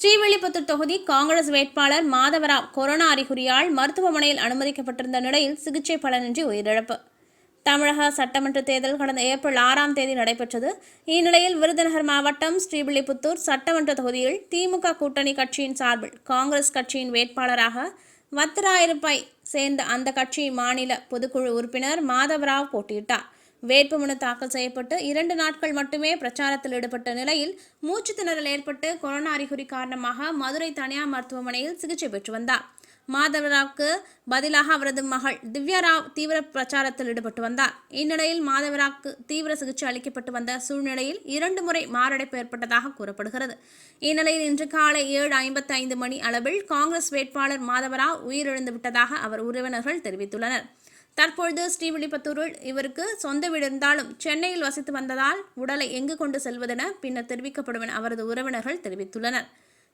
ஸ்ரீவில்லிபுத்தூர் தொகுதி காங்கிரஸ் வேட்பாளர் மாதவராவ் கொரோனா அறிகுறியால் மருத்துவமனையில் அனுமதிக்கப்பட்டிருந்த நிலையில் சிகிச்சை பலனின்றி உயிரிழப்பு. தமிழக சட்டமன்ற தேர்தல் கடந்த ஏப்ரல் ஆறாம் தேதி நடைபெற்றது. இந்நிலையில் விருதுநகர் மாவட்டம் ஸ்ரீவில்லிபுத்தூர் சட்டமன்ற தொகுதியில் திமுக கூட்டணி கட்சியின் சார்பில் காங்கிரஸ் கட்சியின் வேட்பாளராக வத்திராயிருப்பை சேர்ந்த அந்த கட்சி மாநில பொதுக்குழு உறுப்பினர் மாதவராவ் போட்டியிட்டார். வேட்புமனு தாக்கல் செய்யப்பட்டு இரண்டு நாட்கள் மட்டுமே பிரச்சாரத்தில் ஈடுபட்ட நிலையில் மூச்சு திணறல் ஏற்பட்டு கொரோனா அறிகுறி காரணமாக மதுரை தனியார் மருத்துவமனையில் சிகிச்சை பெற்று வந்தார். மாதவராவுக்கு பதிலாக அவரது மகள் திவ்யாராவ் தீவிர பிரச்சாரத்தில் ஈடுபட்டு வந்தார். இந்நிலையில் மாதவராவுக்கு தீவிர சிகிச்சை அளிக்கப்பட்டு வந்த சூழ்நிலையில் இரண்டு முறை மாரடைப்பு ஏற்பட்டதாக கூறப்படுகிறது. இந்நிலையில் இன்று காலை ஏழு ஐம்பத்தி ஐந்து மணி அளவில் காங்கிரஸ் வேட்பாளர் மாதவராவ் உயிரிழந்து விட்டதாக அவர் உறவினர்கள் தெரிவித்துள்ளனர். தற்பொழுது ஸ்ரீவில்லிபுத்தூரில் இவருக்கு சொந்த வீடு இருந்தாலும் சென்னையில் வசித்து வந்ததால் உடலை எங்கு கொண்டு செல்வதென பின்னர் தெரிவிக்கப்படும் என அவரது உறவினர்கள் தெரிவித்துள்ளனர்.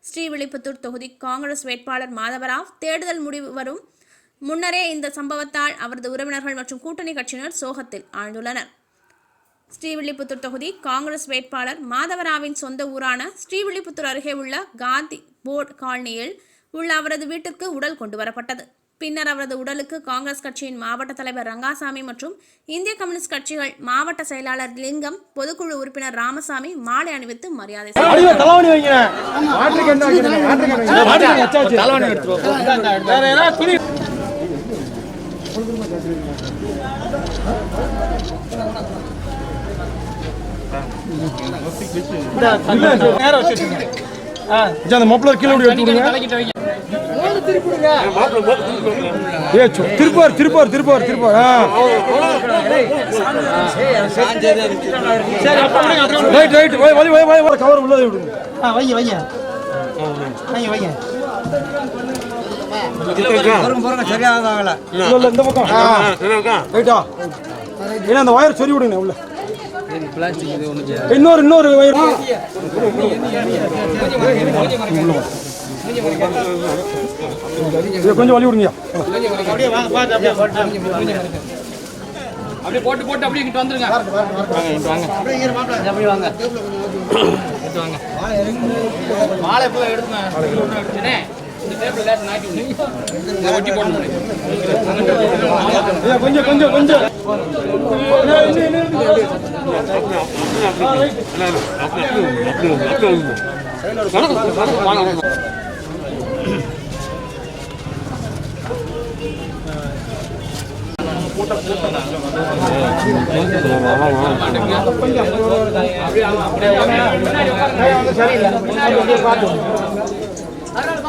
ஸ்ரீவில்லிபுத்தூர் தொகுதி காங்கிரஸ் வேட்பாளர் மாதவராவ் தேடுதல் முடிவு வரும் முன்னரே இந்த சம்பவத்தால் அவரது உறவினர்கள் மற்றும் கூட்டணி கட்சியினர் சோகத்தில் ஆழ்ந்துள்ளனர். ஸ்ரீவில்லிபுத்தூர் தொகுதி காங்கிரஸ் வேட்பாளர் மாதவராவின் சொந்த ஊரான ஸ்ரீவில்லிபுத்தூர் அருகே உள்ள காந்தி போர்டு காலனியில் உள்ள அவரது வீட்டிற்கு உடல் கொண்டு வரப்பட்டது. பின்னர் அவரது உடலுக்கு காங்கிரஸ் கட்சியின் மாவட்ட தலைவர் ரங்காசாமி மற்றும் இந்திய கம்யூனிஸ்ட் கட்சிகள் மாவட்ட செயலாளர் லிங்கம் பொதுக்குழு உறுப்பினர் ராமசாமி மாலை அணிவித்து மரியாதை. அடிவ மச்சான், அந்த மொப்பலர் கீழே விட்டு எடுத்துடுங்க ஏ சு- திருப்பார் திருப்பார் திருப்பார் திருப்பார். ரைட் ரைட் வை வை வை வை கவர் உள்ளதை விடுங்க ஆ வைங்க வைங்க. வைங்க வைங்க. பொறுங்க பொறுங்க சரியாக ஆகல இல்ல இல்ல இந்த பக்கம். ரைட்டா ஏன்னா அந்த வயர் சொல்லி விடுங்க உள்ள. இன்னொரு இன்னொரு கொஞ்சம் வழி விடுங்க அப்படியே போட்டு. போட்டு அப்படியே இங்கிட்டு வந்துருங்க. வாங்க மாலை ஃபுல்லாக எடுத்துங்க அண்ணே, இந்த டேபிள் லேஸ் கொஞ்சம் கொஞ்சம் கொஞ்சம்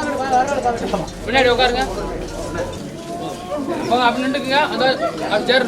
இன்னும், பின்னாடி உட்காருங்க. போங்க அப்படி நின்றுக்குங்க. அந்த அது சேர்